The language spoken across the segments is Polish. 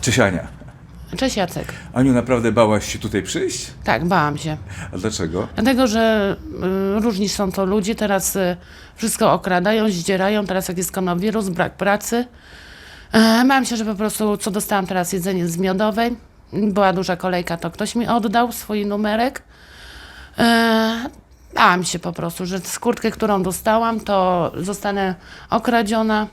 Cześć Ania. Cześć Jacek. Aniu, naprawdę bałaś się tutaj przyjść? Tak, bałam się. A dlaczego? Dlatego, że y, różni są to ludzie, teraz y, wszystko okradają, zdzierają, teraz jak jest koronawirus, brak pracy. E, się, że po prostu, co dostałam teraz jedzenie z miodowej, była duża kolejka, to ktoś mi oddał swój numerek. E, bałam się po prostu, że skórtkę, którą dostałam, to zostanę okradziona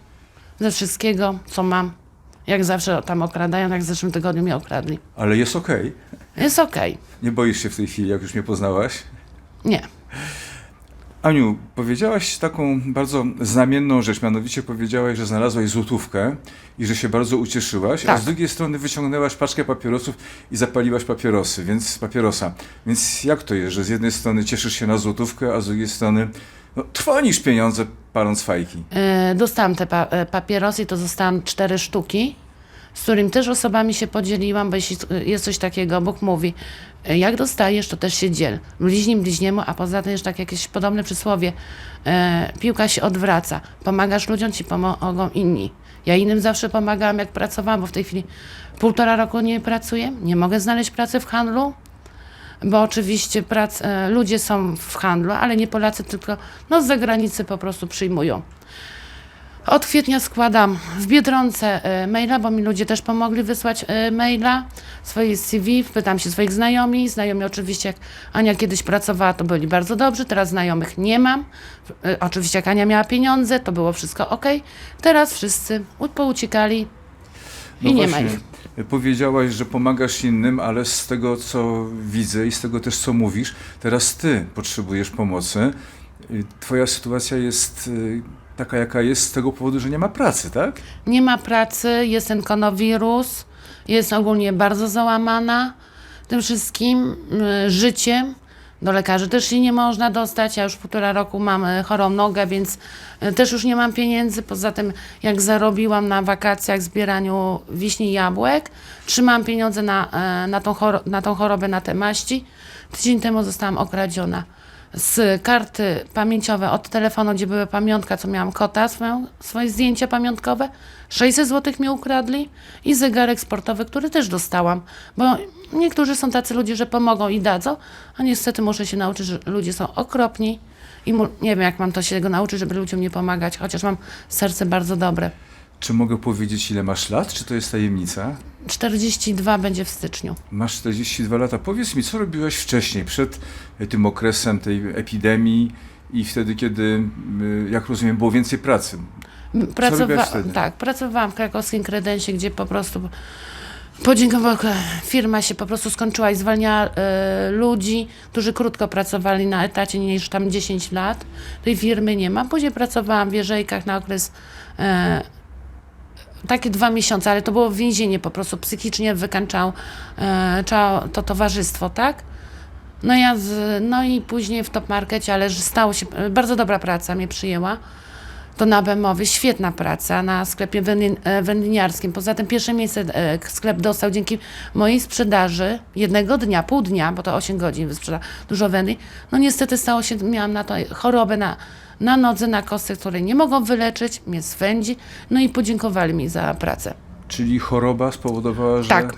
ze wszystkiego, co mam. Jak zawsze tam okradają, jak w zeszłym tygodniu mnie okradli. Ale jest okej. Jest okej. Nie boisz się w tej chwili, jak już mnie poznałaś? Nie. Aniu, powiedziałaś taką bardzo znamienną rzecz, mianowicie powiedziałaś, że znalazłaś złotówkę i że się bardzo ucieszyłaś, a Tak. z drugiej strony wyciągnęłaś paczkę papierosów i zapaliłaś papierosy, więc papierosa. Więc jak to jest, że z jednej strony cieszysz się na złotówkę, a z drugiej strony no, trwonisz pieniądze paląc fajki? E, Dostałam te pa- e, papierosy, to zostałam cztery sztuki, z którym też osobami się podzieliłam, bo jeśli e, jest coś takiego, Bóg mówi, e, jak dostajesz, to też się dziel. Bliźnim bliźniemu, a poza tym jeszcze tak jakieś podobne przysłowie, piłka się odwraca. Pomagasz ludziom, ci pomogą inni. Ja innym zawsze pomagałam, jak pracowałam, bo w tej chwili półtora roku nie pracuję, nie mogę znaleźć pracy w handlu, bo oczywiście prac, e, ludzie są w handlu, ale nie Polacy, tylko no, z zagranicy po prostu przyjmują. Od kwietnia składam w Biedronce e, maila, bo mi ludzie też pomogli wysłać e, maila, swoje CV, pytam się swoich znajomi. Znajomi oczywiście, jak Ania kiedyś pracowała, to byli bardzo dobrzy, teraz znajomych nie mam. Oczywiście jak Ania miała pieniądze, to było wszystko ok. Teraz wszyscy pouciekali i nie ma ich. Powiedziałaś, że pomagasz innym, ale z tego, co widzę i z tego też, co mówisz, teraz ty potrzebujesz pomocy. Y, Twoja sytuacja jest y, taka, jaka jest z tego powodu, że nie ma pracy, tak? Nie ma pracy, jest ten konowirus, jest ogólnie bardzo załamana tym wszystkim y, życiem. Do lekarzy też się nie można dostać. Ja już półtora roku mam y, chorą nogę, więc y, też już nie mam pieniędzy. Poza tym, jak zarobiłam na wakacjach zbieraniu wiśni i jabłek, trzymałam pieniądze na, e, na, tą, na tą chorobę, na te maści. Tydzień temu zostałam okradziona z karty pamięciowe od telefonu, gdzie były pamiątka, co miałam kota, swoją, swoje zdjęcia pamiątkowe. 600 zł mi ukradli i zegarek sportowy, który też dostałam, bo niektórzy są tacy ludzie, że pomogą i dadzą, a niestety muszę się nauczyć, że ludzie są okropni i nie wiem, jak mam to się tego nauczyć, żeby ludziom nie pomagać, chociaż mam serce bardzo dobre. Czy mogę powiedzieć, ile masz lat? Czy to jest tajemnica? 42 będzie w styczniu. Masz 42 lata. Powiedz mi, co robiłaś wcześniej, przed y, tym okresem tej epidemii i wtedy, kiedy, y, jak rozumiem, było więcej pracy? Pracowa- tak, pracowałam w krakowskim kredensie, gdzie po prostu podziękował, firma się po prostu skończyła i zwalniała e, ludzi, którzy krótko pracowali na etacie niż tam 10 lat. Tej firmy nie ma. Później pracowałam w Jerzejkach na okres e, takie dwa miesiące, ale to było więzienie po prostu psychicznie wykańczał e, to towarzystwo, tak? No ja z, no i później w top markecie, ale stało się, e, bardzo dobra praca mnie przyjęła. To na Bemowy, świetna praca na sklepie wędlin- e, wędliniarskim. Poza tym pierwsze miejsce e, sklep dostał dzięki mojej sprzedaży jednego dnia, pół dnia, bo to 8 godzin wysprzeda dużo wędli. No niestety stało się, miałam na to chorobę na, na nodze, na kostce, której nie mogą wyleczyć, mnie swędzi. No i podziękowali mi za pracę. Czyli choroba spowodowała, że Tak.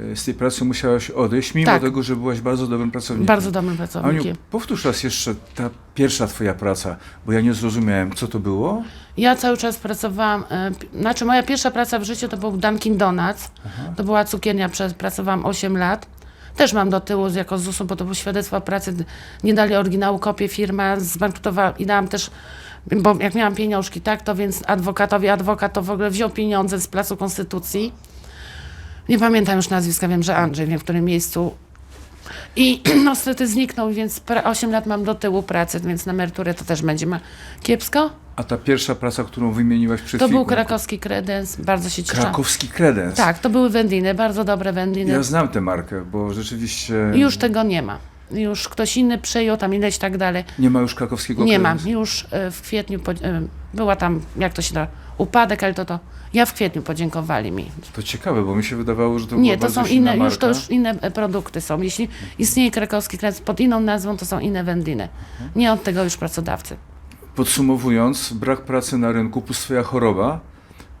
y, z tej pracy musiałaś odejść, mimo Tak. tego, że byłaś bardzo dobrym pracownikiem. Bardzo dobrym Aniu, pracownikiem. powtórz raz jeszcze ta pierwsza twoja praca, bo ja nie zrozumiałem, co to było? Ja cały czas pracowałam, e, pi- znaczy moja pierwsza praca w życiu to był Dunkin Donuts. To była cukiernia, pracowałam 8 lat. Też mam do tyłu jako ZUS-u, bo to było świadectwo pracy. Nie dali oryginału, kopię, firma zbankrutowała i dałam też, bo jak miałam pieniążki, tak, to więc adwokatowi, adwokat to w ogóle wziął pieniądze z Placu Konstytucji. Nie pamiętam już nazwiska, wiem, że Andrzej, wiem w którym miejscu. I no, niestety zniknął, więc pra- 8 lat mam do tyłu pracy, więc na emeryturę to też będzie ma kiepsko. A ta pierwsza praca, którą wymieniłaś przed To był krakowski kredens, bardzo się cieszę. Krakowski kredens. Tak, to były wędliny, bardzo dobre wędliny. Ja znam tę markę, bo rzeczywiście Już tego nie ma. Już ktoś inny przejął tam ileś tak dalej. nie ma już krakowskiego Nie kredensu. Już e, w kwietniu po, e, była tam, jak to się da, upadek, ale to to. Ja w kwietniu podziękowali mi. To ciekawe, bo mi się wydawało, że to Nie, to są inne, już to już inne e, produkty są. Jeśli istnieje krakowski kredens pod inną nazwą, to są inne wędliny. Mhm. Nie od tego już pracodawcy. Podsumowując, brak pracy na rynku plus twoja choroba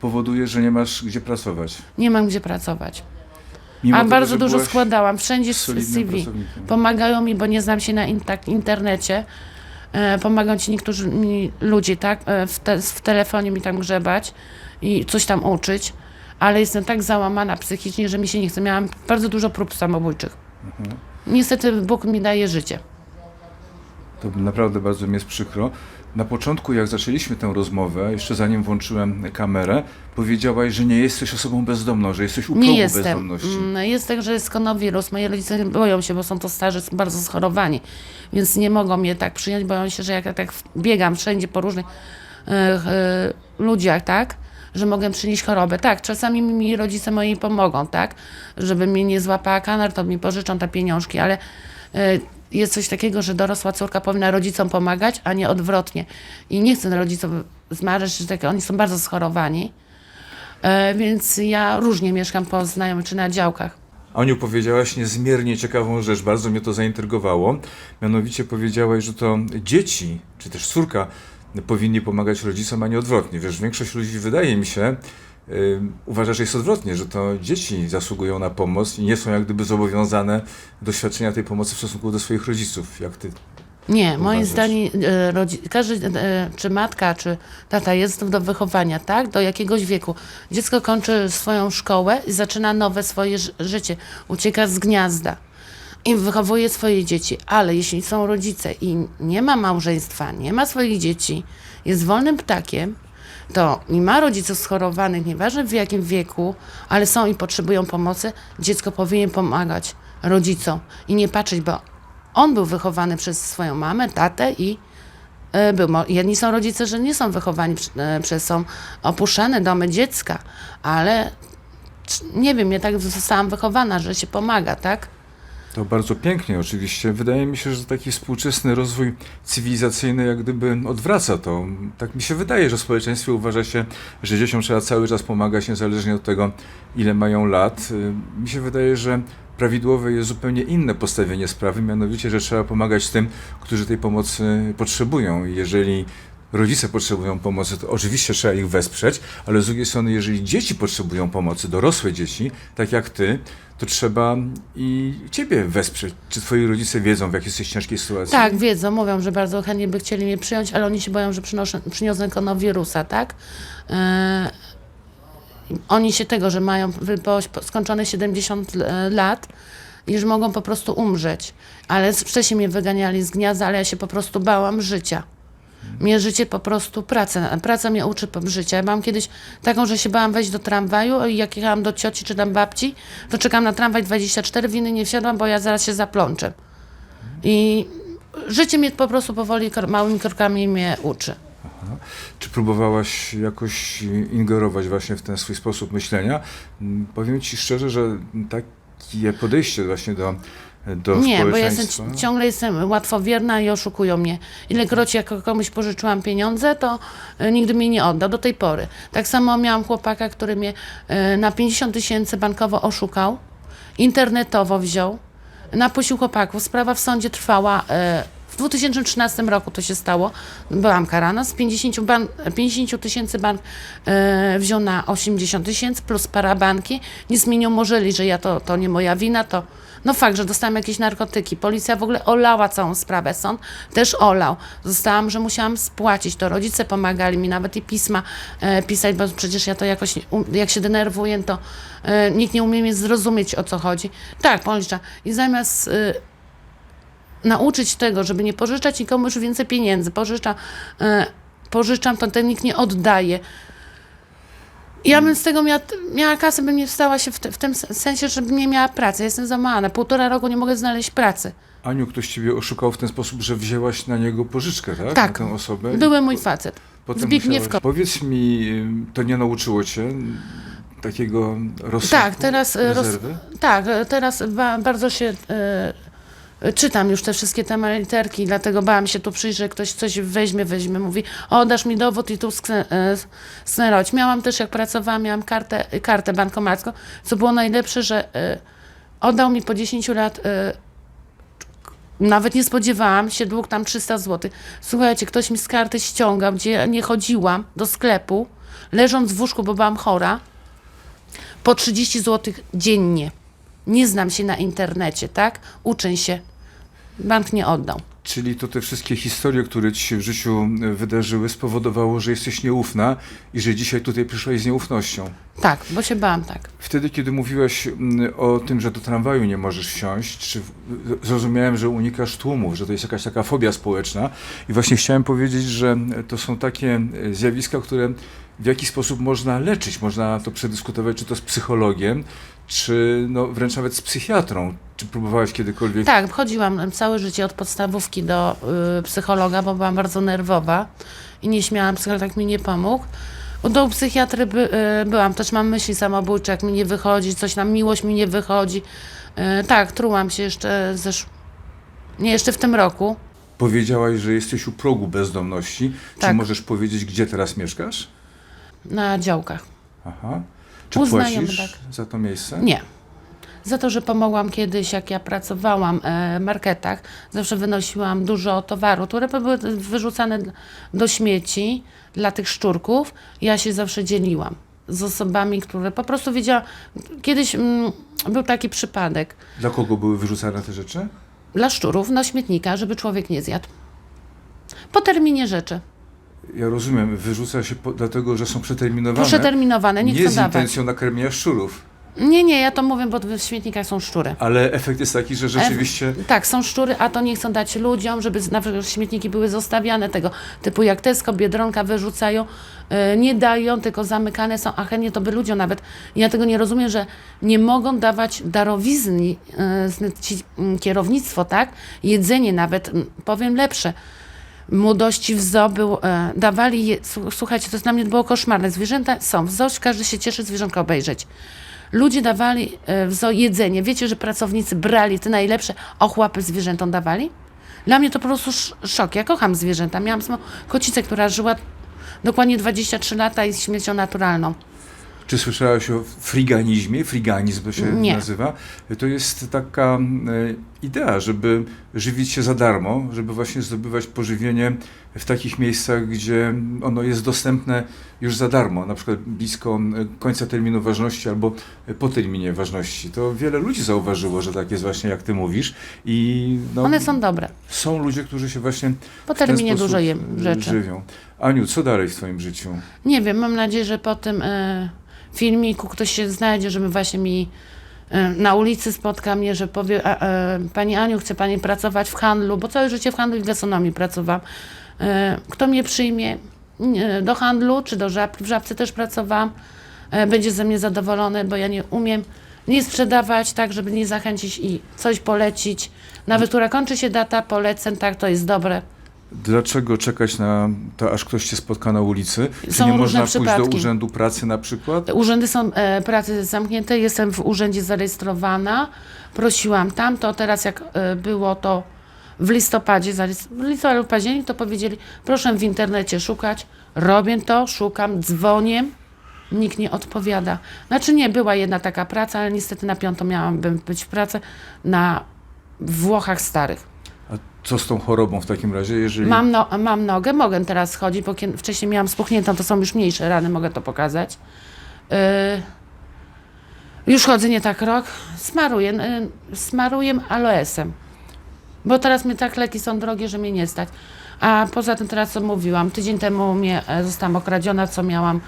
powoduje, że nie masz gdzie pracować. Nie mam gdzie pracować. Mimo A tego, bardzo dużo składałam, wszędzie CV. Pomagają mi, bo nie znam się na in, tak, internecie. E, pomagają ci niektórzy ludzie, tak? E, w, te, w telefonie mi tam grzebać i coś tam uczyć, ale jestem tak załamana psychicznie, że mi się nie chce. Miałam bardzo dużo prób samobójczych. Mhm. Niestety Bóg mi daje życie. To naprawdę bardzo mi jest przykro. Na początku, jak zaczęliśmy tę rozmowę, jeszcze zanim włączyłem kamerę, powiedziałaś, że nie jesteś osobą bezdomną, że jesteś u progu Nie jestem. bezdomności. Mm, Jest tak, że jest konowirus. Moi rodzice boją się, bo są to starzy, są bardzo schorowani, więc nie mogą mnie tak przyjąć. Boją się, że jak ja tak biegam wszędzie po różnych e, e, ludziach, tak, że mogę przynieść chorobę. Tak, czasami mi rodzice moi pomogą, tak, żeby mnie nie złapała kanar, to mi pożyczą te pieniążki, ale e, jest coś takiego, że dorosła córka powinna rodzicom pomagać, a nie odwrotnie. I nie chcę rodzicom zmarzyć, że tak, oni są bardzo schorowani. E, więc ja różnie mieszkam po znajomych czy na działkach. Aniu, powiedziałaś niezmiernie ciekawą rzecz, bardzo mnie to zaintrygowało. Mianowicie powiedziałaś, że to dzieci, czy też córka powinni pomagać rodzicom, a nie odwrotnie. Wiesz, większość ludzi, wydaje mi się, uważa, że jest odwrotnie, że to dzieci zasługują na pomoc i nie są jak gdyby zobowiązane do świadczenia tej pomocy w stosunku do swoich rodziców. Jak ty Nie, moim Uważasz? zdaniem e, każdy, e, czy matka, czy tata jest do wychowania, tak? Do jakiegoś wieku. Dziecko kończy swoją szkołę i zaczyna nowe swoje ży- życie. Ucieka z gniazda i wychowuje swoje dzieci. Ale jeśli są rodzice i nie ma małżeństwa, nie ma swoich dzieci, jest wolnym ptakiem, to nie ma rodziców schorowanych, nieważne w jakim wieku, ale są i potrzebują pomocy, dziecko powinien pomagać rodzicom i nie patrzeć, bo on był wychowany przez swoją mamę, tatę i e, był. Jedni są rodzice, że nie są wychowani e, przez, są opuszczane domy dziecka, ale nie wiem, ja tak zostałam wychowana, że się pomaga, tak? To bardzo pięknie oczywiście. Wydaje mi się, że taki współczesny rozwój cywilizacyjny jak gdyby odwraca to. Tak mi się wydaje, że w społeczeństwie uważa się, że dzieciom trzeba cały czas pomagać, niezależnie od tego, ile mają lat. Y, Mi się wydaje, że prawidłowe jest zupełnie inne postawienie sprawy, mianowicie, że trzeba pomagać tym, którzy tej pomocy potrzebują. Jeżeli rodzice potrzebują pomocy, to oczywiście trzeba ich wesprzeć, ale z drugiej strony, jeżeli dzieci potrzebują pomocy, dorosłe dzieci, tak jak ty, to trzeba i ciebie wesprzeć. Czy twoi rodzice wiedzą, w jakiej jesteś ciężkiej sytuacji? Tak, wiedzą, mówią, że bardzo chętnie by chcieli mnie przyjąć, ale oni się boją, że przynoszę, przyniosę koronawirusa, tak? E, oni się tego, że mają po, skończone 70 l- lat że mogą po prostu umrzeć. Ale wcześniej mnie wyganiali z gniazda, ale ja się po prostu bałam życia. Mnie życie po prostu, praca, praca mnie uczy życia. Ja mam kiedyś taką, że się bałam wejść do tramwaju i jak jechałam do cioci czy tam babci, to czekam na tramwaj 24, winy nie wsiadłam, bo ja zaraz się zaplączę. I życie mnie po prostu powoli, małymi krokami mnie uczy. Czy próbowałaś jakoś ingerować właśnie w ten swój sposób myślenia? Mm, Powiem ci szczerze, że takie podejście właśnie do, do Nie, bo ja jestem, ciągle jestem łatwowierna i oszukują mnie. Ilekroć jak komuś pożyczyłam pieniądze, to e, nigdy mi nie oddał, do tej pory. Tak samo miałam chłopaka, który mnie e, na 50 tysięcy bankowo oszukał, internetowo wziął, napuścił chłopaków. Sprawa w sądzie trwała, e, w 2013 roku to się stało, byłam karana, z 50 ban- 50 tysięcy bank e, wziął na 80 tysięcy plus parabanki. Nic mi nie umorzyli, że ja to, to nie moja wina, to no fakt, że dostałam jakieś narkotyki. Policja w ogóle olała całą sprawę. Sąd też olał. Zostałam, że musiałam spłacić. To rodzice pomagali mi nawet i pisma e, pisać, bo przecież ja to jakoś, um, jak się denerwuję, to e, nikt nie umie mnie zrozumieć, o co chodzi. Tak, policza. I zamiast e, nauczyć tego, żeby nie pożyczać nikomu już więcej pieniędzy, pożycza, e, pożyczam, to ten nikt nie oddaje. Ja bym z tego miała, miała kasę, bym nie wstała się w, te, w tym sensie, żebym nie miała pracy. Jestem załamana. Półtora roku nie mogę znaleźć pracy. Aniu, ktoś ciebie oszukał w ten sposób, że wzięłaś na niego pożyczkę, tak? Tak. Na tę osobę. Były mój facet. Potem Zbigniew musiałaś- Powiedz mi, y, to nie nauczyło cię takiego rozsądku, Tak, teraz, roz-? Tak, teraz ba, bardzo się e, czytam już te wszystkie te literki, dlatego bałam się tu przyjść, że ktoś coś weźmie, weźmie, mówi, o dasz mi dowód i tu skne- e. Miałam też, jak pracowałam, miałam kartę, kartę bankomatską, co było najlepsze, że e, oddał mi po 10 lat e, nawet nie spodziewałam się, dług tam 300 zł. Słuchajcie, ktoś mi z karty ściągał, gdzie ja nie chodziłam do sklepu leżąc w łóżku, bo byłam chora, po 30 zł dziennie. Nie znam się na internecie, tak? Uczę się. Bank nie oddał. Czyli to te wszystkie historie, które ci się w życiu e, wydarzyły, spowodowało, że jesteś nieufna i że dzisiaj tutaj przyszłaś z nieufnością. Tak, bo się bałam tak. Wtedy, kiedy mówiłaś o tym, że do tramwaju nie możesz wsiąść, czy zrozumiałem, że unikasz tłumów, że to jest jakaś taka fobia społeczna i właśnie chciałem powiedzieć, że to są takie e, zjawiska, które w jakiś sposób można leczyć, można to przedyskutować, czy to z psychologiem, czy no, wręcz nawet z psychiatrą. Czy próbowałaś kiedykolwiek? Tak, chodziłam całe życie od podstawówki do y, psychologa, bo byłam bardzo nerwowa i nie śmiałam, psycholog tak mi nie pomógł. Do psychiatry by, y, byłam, też mam myśli samobójcze, jak mi nie wychodzi, coś nam, miłość mi nie wychodzi. Y, tak, trułam się jeszcze zesz... nie, jeszcze w tym roku. Powiedziałaś, że jesteś u progu bezdomności. Czy Tak. możesz powiedzieć, gdzie teraz mieszkasz? Na działkach. Aha. Czy U znajomych, płacisz tak. za to miejsce? Nie. Za to, że pomogłam kiedyś, jak ja pracowałam e, w marketach, zawsze wynosiłam dużo towaru, które były wyrzucane do śmieci dla tych szczurków. Ja się zawsze dzieliłam z osobami, które po prostu wiedziałam. Kiedyś mm, był taki przypadek Dla kogo były wyrzucane te rzeczy? dla szczurów na śmietnika, żeby człowiek nie zjadł. Po terminie rzeczy. Ja rozumiem, wyrzuca się po, dlatego, że są przeterminowane. Przeterminowane, nie nie z dawać. intencją nakarmienia szczurów, Nie, nie, ja to mówię, bo w śmietnikach są szczury. ale efekt jest taki, że rzeczywiście Tak, są szczury, a to nie chcą dać ludziom, żeby na przykład śmietniki były zostawiane tego typu jak Tesco, Biedronka wyrzucają, e, nie dają, tylko zamykane są, a chętnie to by ludziom nawet. Ja tego nie rozumiem, że nie mogą dawać darowizny e, z- ci, mm, kierownictwo, tak? Jedzenie nawet, mm, powiem lepsze. Młodości w zoo był, e, dawali, je, słu- słuchajcie, to dla mnie było koszmarne. Zwierzęta są w zoo, każdy się cieszy zwierzątka obejrzeć. Ludzie dawali e, jedzenie. Wiecie, że pracownicy brali te najlepsze ochłapy zwierzętom dawali? Dla mnie to po prostu sz- szok. Ja kocham zwierzęta. Miałam kocicę, która żyła dokładnie 23 lata i z śmiercią naturalną. Czy słyszałaś o friganizmie? Friganizm się Nie. nazywa. To jest taka e, idea, żeby żywić się za darmo, żeby właśnie zdobywać pożywienie w takich miejscach, gdzie ono jest dostępne już za darmo, na przykład blisko e, końca terminu ważności albo po terminie ważności. To wiele ludzi zauważyło, że tak jest właśnie jak ty mówisz i no, One są dobre. są ludzie, którzy się właśnie Po terminie dużo jem e, rzeczy. żywią. Aniu, co dalej w twoim życiu? Nie wiem, mam nadzieję, że po tym e, filmiku ktoś się znajdzie, żeby właśnie mi e, na ulicy spotka mnie, że powie, a, e, Pani Aniu, chce Pani pracować w handlu, bo całe życie w handlu i gastronomii pracowałam. E, kto mnie przyjmie do handlu, czy do żabki, w żabce też pracowałam, będzie ze mnie zadowolony, bo ja nie umiem nie sprzedawać tak, żeby nie zachęcić i coś polecić. Nawet, która kończy się data poleceń, tak, to jest dobre. Dlaczego czekać na to, aż ktoś cię spotka na ulicy? Czy Są nie można pójść do przypadki. urzędu pracy na przykład? Urzędy są e, pracy zamknięte, jestem w urzędzie zarejestrowana, prosiłam tam, to teraz jak e, było to w listopadzie, w listopadzie lub październik, to powiedzieli, proszę w internecie szukać, robię to, szukam, dzwonię, nikt nie odpowiada. Znaczy nie, była jedna taka praca, ale niestety na piątą miałam być w pracy na Włochach starych. Co z tą chorobą w takim razie, jeżeli... Mam, no, mam nogę, mogę teraz chodzić, bo wcześniej miałam spuchniętą, to są już mniejsze rany, mogę to pokazać. Yy, już chodzę nie tak rok, smaruję, yy, smaruję aloesem, bo teraz mnie tak leki są drogie, że mnie nie stać. A poza tym teraz co mówiłam, tydzień temu mnie e, zostałam okradziona, co miałam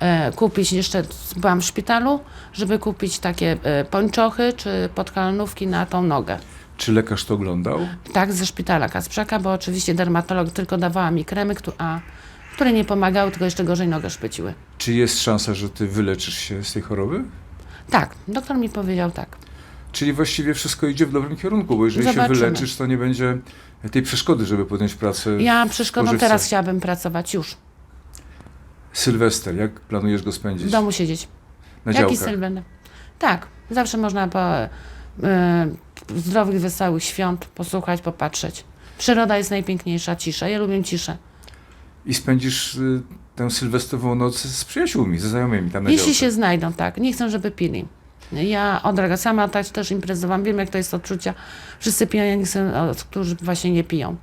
e, kupić, jeszcze byłam w szpitalu, żeby kupić takie e, pończochy czy podkalanówki na tą nogę. Czy lekarz to oglądał? Tak, ze szpitala Kasprzaka, bo oczywiście dermatolog tylko dawała mi kremy, któ- a, które nie pomagały, tylko jeszcze gorzej nogę szpyciły. Czy jest szansa, że ty wyleczysz się z tej choroby? Tak, doktor mi powiedział tak. Czyli właściwie wszystko idzie w dobrym kierunku, bo jeżeli Zobaczymy. się wyleczysz, to nie będzie tej przeszkody, żeby podjąć pracę. Ja przeszkodą spożywce. teraz chciałabym pracować już, Sylwester, jak planujesz go w spędzić? domu siedzieć. Na Jaki działkach? będę? Tak, zawsze można po e, zdrowych, wesołych świąt posłuchać, popatrzeć. Przyroda jest najpiękniejsza, cisza. Ja lubię ciszę. I spędzisz y, tę sylwestrową noc z przyjaciółmi, ze znajomymi tam na Jeśli działce. się znajdą, tak. Nie chcę, żeby pili. Ja od razu sama tak też imprezowałam. Wiem, jak to jest odczucia. Wszyscy piją, ja nie chcę, o, którzy właśnie nie piją.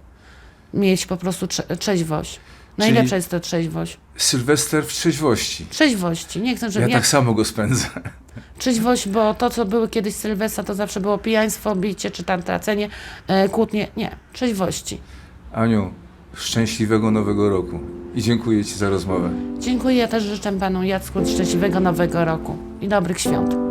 Mieć po prostu trze- trzeźwość. Najlepsza jest to trzeźwość. Sylwester w trzeźwości. Trzeźwości. Nie chcę, żeby Ja ja tak samo go spędzę. Trzeźwość, bo to, co były kiedyś Sylwestra, to zawsze było pijaństwo, bicie czy tam tracenie, e, kłótnie. Nie, trzeźwości. Aniu, szczęśliwego nowego roku i dziękuję Ci za rozmowę. Dziękuję, ja też życzę panu Jacku szczęśliwego nowego roku i dobrych świąt.